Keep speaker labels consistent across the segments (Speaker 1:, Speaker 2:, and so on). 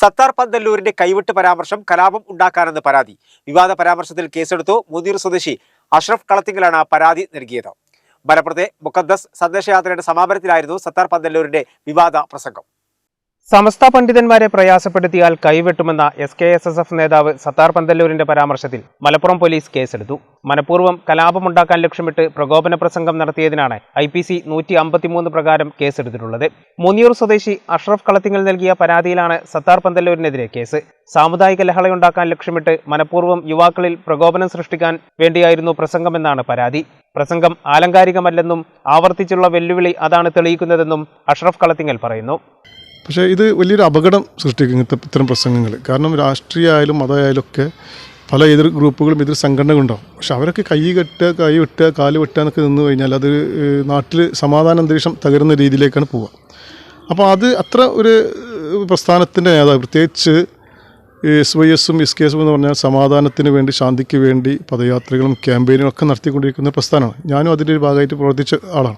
Speaker 1: സത്താർ പന്തല്ലൂരിന്റെ കൈവിട്ട് പരാമർശം കലാപം ഉണ്ടാക്കാനെന്ന് പരാതി. വിവാദ പരാമർശത്തിൽ കേസെടുത്തു മുനീർ സ്വദേശി അഷ്റഫ് കളത്തിങ്കലാണ് പരാതി നൽകിയത്. മലപ്പുറത്തെ മുഖദ്ദസ് സന്ദേശയാത്രയുടെ സമാപനത്തിലായിരുന്നു സത്താർ പന്തല്ലൂരിന്റെ വിവാദ പ്രസംഗം.
Speaker 2: സമസ്ത പണ്ഡിതന്മാരെ പ്രയാസപ്പെടുത്തിയാൽ കൈവെട്ടുമെന്ന S K S S F നേതാവ് സത്താർ പന്തല്ലൂരിന്റെ പരാമർശത്തിൽ മലപ്പുറം പോലീസ് കേസെടുത്തു. മനഃപൂർവം കലാപമുണ്ടാക്കാൻ ലക്ഷ്യമിട്ട് പ്രകോപന പ്രസംഗം നടത്തിയതിനാണ് ഐ പി സി നൂറ്റി അമ്പത്തിമൂന്ന് പ്രകാരം കേസെടുത്തിട്ടുള്ളത്. മുനിയൂർ സ്വദേശി അഷ്റഫ് കളത്തിങ്ങൽ നൽകിയ പരാതിയിലാണ് സത്താർ പന്തല്ലൂരിനെതിരെ കേസ്. സാമുദായിക ലഹളയുണ്ടാക്കാൻ ലക്ഷ്യമിട്ട് മനഃപൂർവം യുവാക്കളിൽ പ്രകോപനം സൃഷ്ടിക്കാൻ വേണ്ടിയായിരുന്നു പ്രസംഗമെന്നാണ് പരാതി. പ്രസംഗം ആലങ്കാരികമല്ലെന്നും ആവർത്തിച്ചുള്ള വെല്ലുവിളി അതാണ് തെളിയിക്കുന്നതെന്നും അഷ്റഫ് കളത്തിങ്ങൽ പറയുന്നു.
Speaker 3: പക്ഷേ ഇത് വലിയൊരു അപകടം സൃഷ്ടിക്കും ഇങ്ങനത്തെ ഇത്തരം പ്രസംഗങ്ങൾ. കാരണം രാഷ്ട്രീയ ആയാലും മതമായാലും ഒക്കെ പല എതിർ ഗ്രൂപ്പുകളും എതിർ സംഘടനകളുണ്ടാവും പക്ഷെ അവരൊക്കെ കൈ കെട്ടുക കൈ വെട്ടുക കാൽ വെട്ടുക എന്നൊക്കെ നിന്ന് കഴിഞ്ഞാൽ അത് നാട്ടിൽ സമാധാന അന്തരീക്ഷം തകരുന്ന രീതിയിലേക്കാണ് പോവുക. അപ്പോൾ അത് അത്ര ഒരു പ്രസ്ഥാനത്തിന്റെ നേതാവ് പ്രത്യേകിച്ച് എസ് വൈ എസും എസ് കെ എസും എന്ന് പറഞ്ഞാൽ സമാധാനത്തിന് വേണ്ടി ശാന്തിക്ക് വേണ്ടി പദയാത്രകളും ക്യാമ്പയിനും ഒക്കെ നടത്തിക്കൊണ്ടിരിക്കുന്ന പ്രസ്ഥാനമാണ്. ഞാനും അതിന്റെ ഒരു ഭാഗമായിട്ട് പ്രവർത്തിച്ച ആളാണ്.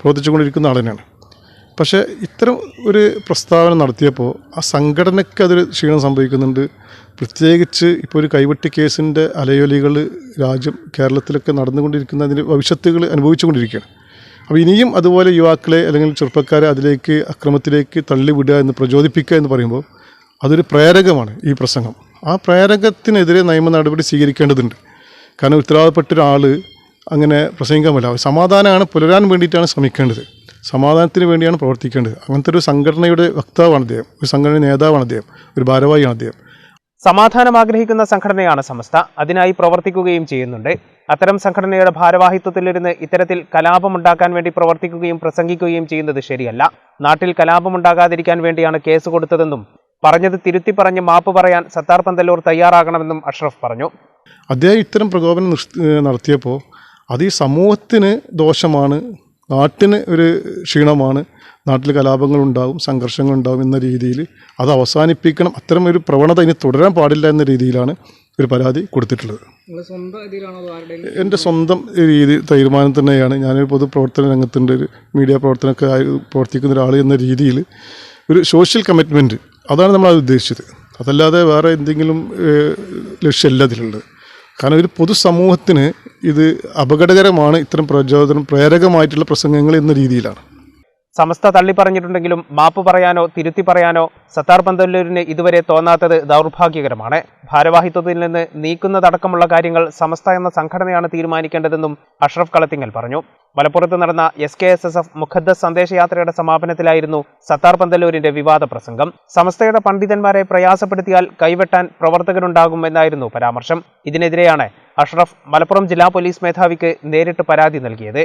Speaker 3: പ്രവർത്തിച്ചുകൊണ്ടിരിക്കുന്ന ആൾ തന്നെയാണ്. പക്ഷേ ഇത്തരം ഒരു പ്രസ്താവന നടത്തിയപ്പോൾ ആ സംഘടനയ്ക്ക് അതൊരു ക്ഷീണം സംഭവിക്കുന്നുണ്ട്. പ്രത്യേകിച്ച് ഇപ്പോൾ ഒരു കൈവെട്ടി കേസിന്റെ അലയൊലികൾ രാജ്യം കേരളത്തിലൊക്കെ നടന്നുകൊണ്ടിരിക്കുന്ന അതിന്റെ ഭവിഷ്യത്തുകൾ അനുഭവിച്ചുകൊണ്ടിരിക്കുകയാണ്. അപ്പോൾ ഇനിയും അതുപോലെ യുവാക്കളെ അല്ലെങ്കിൽ ചെറുപ്പക്കാരെ അതിലേക്ക് അക്രമത്തിലേക്ക് തള്ളിവിടുക എന്ന് പ്രചോദിപ്പിക്കുക എന്ന് പറയുമ്പോൾ അതൊരു പ്രേരകമാണ് ഈ പ്രസംഗം. ആ പ്രേരകത്തിനെതിരെ നിയമ നടപടി സ്വീകരിക്കേണ്ടതുണ്ട്. കാരണം ഉത്തരവാദപ്പെട്ട ഒരാൾ അങ്ങനെ പ്രസംഗിക്കാൻ പറ്റില്ല സമാധാനമാണ് പുലരാൻ വേണ്ടിയിട്ടാണ് ശ്രമിക്കേണ്ടത്. സമാധാനത്തിന് വേണ്ടിയാണ് പ്രവർത്തിക്കേണ്ടത്. അങ്ങനത്തെ ഒരു സംഘടനയുടെ വക്താവാണ് അദ്ദേഹം. ഒരു സംഘടന നേതാവാണ് അദ്ദേഹം. ഒരു ഭാരവാഹിയാണ് അദ്ദേഹം.
Speaker 2: സമാധാനം ആഗ്രഹിക്കുന്ന സംഘടനയാണ് സമസ്ത. അതിനായി പ്രവർത്തിക്കുകയും ചെയ്യുന്നുണ്ട്. അത്തരം സംഘടനയുടെ ഭാരവാഹിത്വത്തിലിരുന്ന് ഇത്തരത്തിൽ കലാപമുണ്ടാക്കാൻ വേണ്ടി പ്രവർത്തിക്കുകയും പ്രസംഗിക്കുകയും ചെയ്യുന്നത് ശരിയല്ല. നാട്ടിൽ കലാപമുണ്ടാകാതിരിക്കാൻ വേണ്ടിയാണ് കേസ് കൊടുത്തതെന്നും പറഞ്ഞത് തിരുത്തി പറഞ്ഞ് മാപ്പ് പറയാൻ സത്താർ പന്തല്ലൂർ തയ്യാറാകണമെന്നും അഷ്റഫ് പറഞ്ഞു.
Speaker 3: അദ്ദേഹം ഇത്തരം പ്രകോപനം നടത്തിയപ്പോൾ അത് ഈ സമൂഹത്തിന് ദോഷമാണ് നാട്ടിന് ഒരു ക്ഷീണമാണ്. നാട്ടിൽ കലാപങ്ങളുണ്ടാവും സംഘർഷങ്ങളുണ്ടാവും എന്ന രീതിയിൽ അത് അവസാനിപ്പിക്കണം. അത്തരം ഒരു പ്രവണത ഇനി തുടരാൻ പാടില്ല എന്ന രീതിയിലാണ് ഒരു പരാതി കൊടുത്തിട്ടുള്ളത്. എന്റെ സ്വന്തം രീതി തീരുമാനം തന്നെയാണ്. ഞാനൊരു പൊതുപ്രവർത്തന രംഗത്തിന്റെ ഒരു മീഡിയ പ്രവർത്തനമൊക്കെ ആയി പ്രവർത്തിക്കുന്ന ഒരാൾ എന്ന രീതിയിൽ ഒരു സോഷ്യൽ കമ്മിറ്റ്മെന്റ് അതാണ് നമ്മൾ അത് ഉദ്ദേശിച്ചത്. അതല്ലാതെ വേറെ എന്തെങ്കിലും ലക്ഷ്യമല്ല അതിലുള്ളത്. കാരണം ഒരു പൊതുസമൂഹത്തിന് ഇത് അപകടകരമാണ് ഇത്തരം പ്രചോദനം പ്രേരകമായിട്ടുള്ള പ്രസംഗങ്ങൾ എന്ന രീതിയിലാണ്.
Speaker 2: സമസ്ത തള്ളി പറഞ്ഞിട്ടുണ്ടെങ്കിലും മാപ്പ് പറയാനോ തിരുത്തി പറയാനോ സത്താർ പന്തല്ലൂരിന് ഇതുവരെ തോന്നാത്തത് ദൗർഭാഗ്യകരമാണ്. ഭാരവാഹിത്വത്തിൽ നിന്ന് നീക്കുന്നതടക്കമുള്ള കാര്യങ്ങൾ സമസ്ത എന്ന സംഘടനയാണ് തീരുമാനിക്കേണ്ടതെന്നും അഷ്റഫ് കളത്തിങ്ങൽ പറഞ്ഞു. മലപ്പുറത്ത് നടന്ന S K S S F മുഖദ്ദസ് സന്ദേശയാത്രയുടെ സമാപനത്തിലായിരുന്നു സത്താർ പന്തല്ലൂരിന്റെ വിവാദ പ്രസംഗം. സമസ്തയുടെ പണ്ഡിതന്മാരെ പ്രയാസപ്പെടുത്തിയാൽ കൈവെട്ടാൻ പ്രവർത്തകരുണ്ടാകും എന്നായിരുന്നു പരാമർശം. ഇതിനെതിരെയാണ് അഷ്റഫ് മലപ്പുറം ജില്ലാ പോലീസ് മേധാവിക്ക് നേരിട്ട് പരാതി നൽകിയത്.